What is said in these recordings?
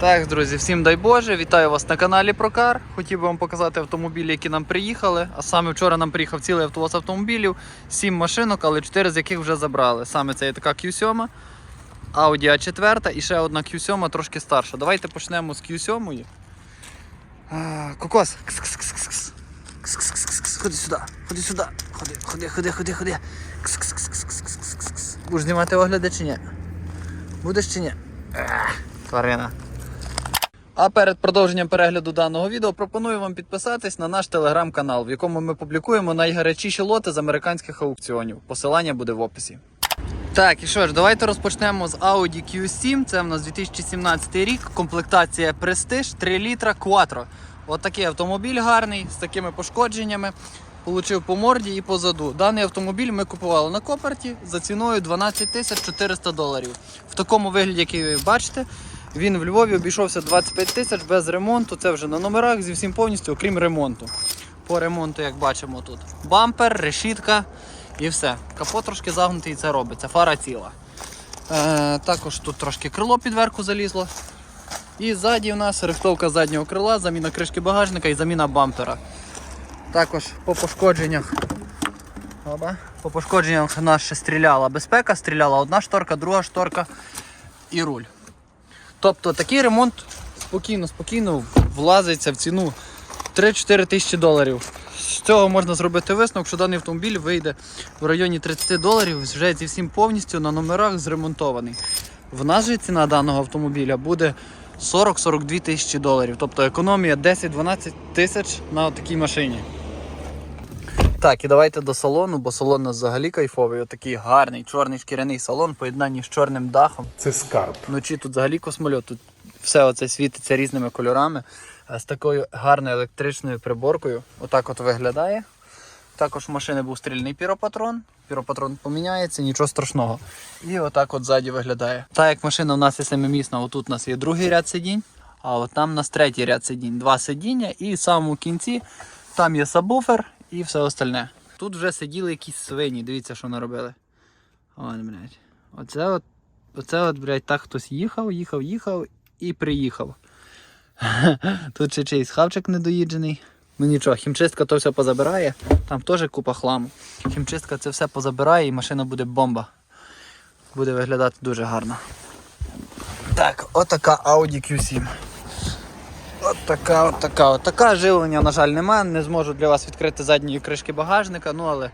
Так, друзі, всім дай Боже, вітаю вас на каналі Прокар. Хотів би вам показати автомобілі, які нам приїхали. А саме вчора нам приїхав цілий автовоз автомобілів, 7 машинок, але 4 з яких вже забрали. Саме це є така Q7, Audi A4 і ще одна Q7 трошки старша. Давайте почнемо з Q7. Кокос. Ходи сюди, ходи сюди. Ходи, ходи, ходи, ходи, ходи. Будеш знімати огляди чи ні? Будеш чи ні? Тварина. А перед продовженням перегляду даного відео пропоную вам підписатись на наш телеграм-канал, в якому ми публікуємо найгарячіші лоти з американських аукціонів. Посилання буде в описі. Так, і що ж, давайте розпочнемо з Audi Q7. Це в нас 2017 рік. Комплектація Prestige 3 літра Quattro. От такий автомобіль гарний з такими пошкодженнями. Получив по морді і позаду. Даний автомобіль ми купували на Копарті за ціною 12 тисяч 400 доларів. В такому вигляді, який ви бачите, він в Львові обійшовся 25 тисяч без ремонту. Це вже на номерах зі всім повністю, окрім ремонту. По ремонту, як бачимо тут. Бампер, решітка і все. Капот трошки загнутий і це робиться. Фара ціла. Е, також тут трошки крило під верху залізло. І ззаді у нас рихтовка заднього крила, заміна кришки багажника і заміна бампера. Також по пошкодженнях. Оба. По пошкодженнях нас ще стріляла безпека, стріляла одна шторка, друга шторка і руль. Тобто такий ремонт спокійно, спокійно влазиться в ціну 3-4 тисячі доларів. З цього можна зробити висновок, що даний автомобіль вийде в районі 30 доларів, вже зі всім повністю на номерах зремонтований. В нас же ціна даного автомобіля буде 40-42 тисячі доларів. Тобто економія 10-12 тисяч на такій машині. Так, і давайте до салону, бо салон у нас взагалі кайфовий. Отакий гарний чорний шкіряний салон, поєднанні з чорним дахом. Це скарб. Вночі тут взагалі космольот, тут все оце світиться різними кольорами. З такою гарною електричною приборкою. Отак от виглядає. Також в машини був стрільний піропатрон. Піропатрон поміняється, нічого страшного. І отак от ззаді виглядає. Так як машина у нас є семимісна, отут у нас є другий ряд сидінь, а от там у нас третій ряд сидінь. Два сидіння, і в самому кінці там є сабвуфер і все остальне. Тут вже сиділи якісь свині, дивіться, що наробили. Вон, блядь. Оце от, оце от, блядь, так хтось їхав, їхав, їхав і приїхав. Тут ще чийсь хавчик недоїджений. Ну нічого, хімчистка то все позабирає, там теж купа хламу. Хімчистка це все позабирає і машина буде бомба. Буде виглядати дуже гарно. Так, отака Audi Q7. От така, от така, от така. Живлення, на жаль, немає. Не зможу для вас відкрити задньої кришки багажника, ну але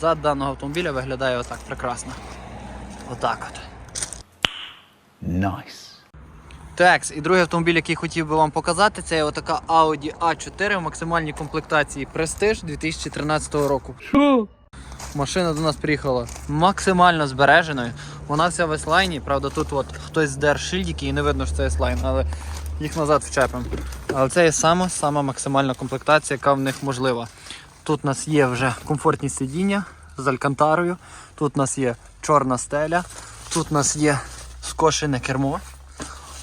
зад даного автомобіля виглядає отак прекрасно. Отак от. Найс. Так, і другий автомобіль, який хотів би вам показати, це є отака Audi A4 в максимальній комплектації Prestige 2013 року. Що? Машина до нас приїхала максимально збереженою. Вона вся в S-лайні, правда, тут от хтось здер шильдики і не видно, що це S-лайн, але їх назад вчепимо. Але це є сама сама максимальна комплектація, яка в них можлива. Тут у нас є вже комфортні сидіння з алькантарою, тут у нас є чорна стеля, тут у нас є скошене кермо.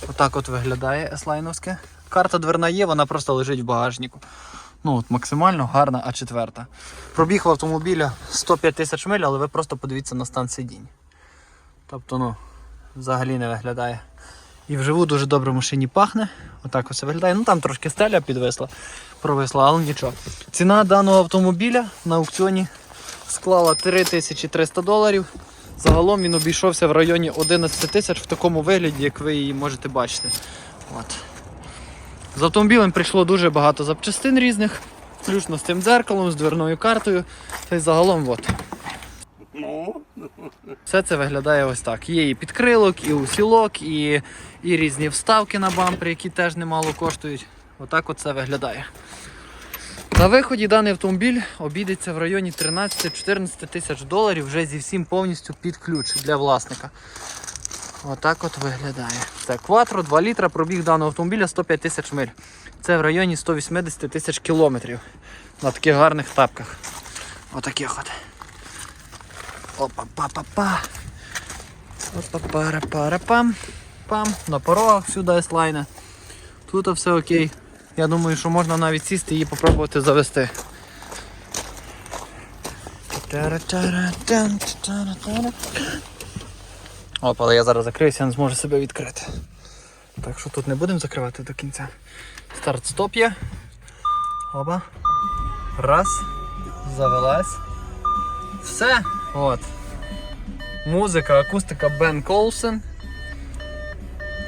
Отак от виглядає S-лайновське. Карта дверна є, вона просто лежить в багажнику. Ну от Максимально гарна А4. Пробіг в автомобіля 105 тисяч миль, але ви просто подивіться на стан сидінь. Тобто, ну, взагалі не виглядає. І вживу дуже добре в машині пахне. Отак ось виглядає. Ну там трошки стеля підвисла, провисла, але нічого. Ціна даного автомобіля на аукціоні склала 3300 доларів. Загалом він обійшовся в районі 11 тисяч в такому вигляді, як ви її можете бачити. От. З автомобілем прийшло дуже багато запчастин різних, включно з цим дзеркалом, з дверною картою. Та й загалом от. Все це виглядає ось так. Є і підкрилок, і усілок, і, і різні вставки на бампері, які теж немало коштують. Отак от це виглядає. На виході даний автомобіль обійдеться в районі 13-14 тисяч доларів вже зі всім повністю під ключ для власника. Отак от виглядає. Це Quattro, 2 літра, пробіг даного автомобіля 105 тисяч миль. Це в районі 180 тисяч кілометрів на таких гарних тапках. Отаких от. Опа-па-па-па. Опа-пара-пара-пам. Пам. На порогах всюди S-лайна. Тут все окей. Я думаю, що можна навіть сісти і попробувати завести. Опа, але я зараз закриюся, не зможу себе відкрити. Так що тут не будемо закривати до кінця. Старт-стоп є. Оба. Раз. Завелась. Все. От. Музика, акустика Бен Колсен.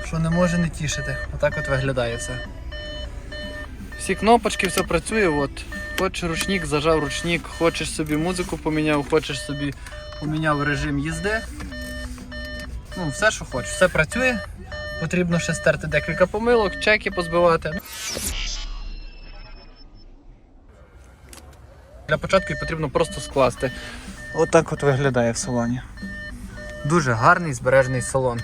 Що не може не тішити. Отак от виглядає все. Всі кнопочки, все працює. От. Хочеш ручник, зажав ручник, хочеш собі музику поміняв, хочеш собі поміняв режим їзди. Ну, все, що хочеш, все працює. Потрібно ще стерти декілька помилок, чеки позбивати. Для початку потрібно просто скласти. Отак от виглядає в салоні. Дуже гарний збережений салон.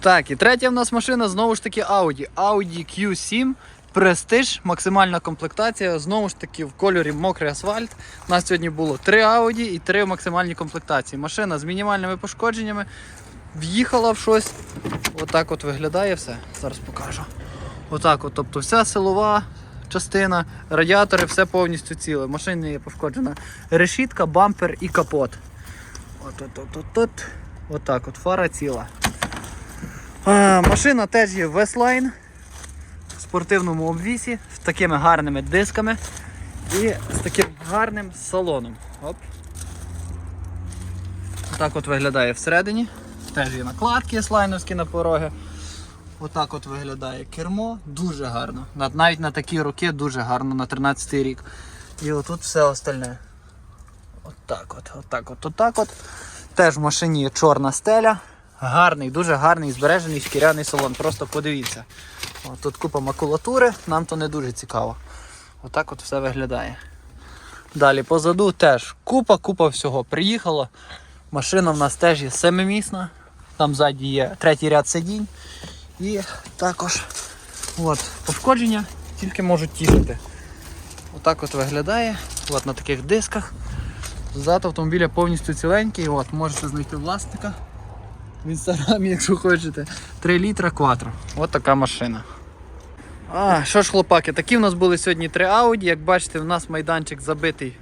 Так, і третя в нас машина знову ж таки Audi. Audi Q7 Prestige, максимальна комплектація, знову ж таки в кольорі мокрий асфальт. У нас сьогодні було три Audi і три в максимальній комплектації. Машина з мінімальними пошкодженнями. В'їхала в щось. Отак от виглядає все. Зараз покажу. Отак от, тобто вся силова частина, радіатори, все повністю ціле. Машині є пошкоджена решітка, бампер і капот. От, от, от, от, от. Отак от, фара ціла. А, машина теж є Westline в спортивному обвісі, з такими гарними дисками і з таким гарним салоном. Оп. Отак от виглядає всередині. Теж є накладки слайновські на пороги. Отак от виглядає кермо, дуже гарно. Навіть на такі роки дуже гарно, на 13 рік. І отут все остальне. Отак от, отак от, отак от. Теж в машині є чорна стеля. Гарний, дуже гарний, збережений шкіряний салон. Просто подивіться. О, тут купа макулатури, нам то не дуже цікаво. Отак от все виглядає. Далі позаду теж купа-купа всього. Приїхало. Машина в нас теж є семимісна. Там ззаді є третій ряд сидінь. І також от, пошкодження тільки можуть тішити. Отак от виглядає. От на таких дисках. Зад автомобіля повністю ціленький. От, можете знайти власника в інстаграмі, якщо хочете. 3 літра кватро. От така машина. А, що ж, хлопаки, такі в нас були сьогодні три Audi. Як бачите, в нас майданчик забитий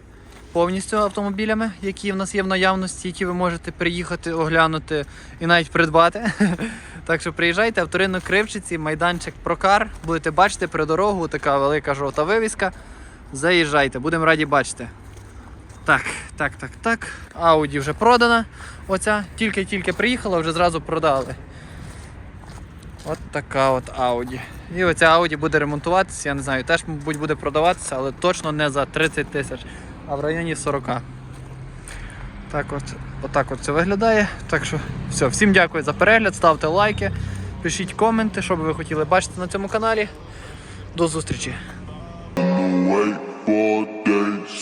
повністю автомобілями, які в нас є в наявності, які ви можете приїхати, оглянути і навіть придбати. Так що приїжджайте, авторинок Кривчиці, майданчик Прокар. Будете бачити при дорогу, така велика жовта вивіска. Заїжджайте, будемо раді бачити. Так, так, так, так. Ауді вже продана. Оця тільки-тільки приїхала, вже зразу продали. От така от Audi. І оця Audi буде ремонтуватися, я не знаю, теж, мабуть, буде продаватися, але точно не за 30 тисяч, а в районі 40. Так от, отак от це виглядає. Так що все, всім дякую за перегляд, ставте лайки, пишіть коменти, що би ви хотіли бачити на цьому каналі. До зустрічі!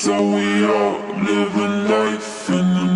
So we days. living life in living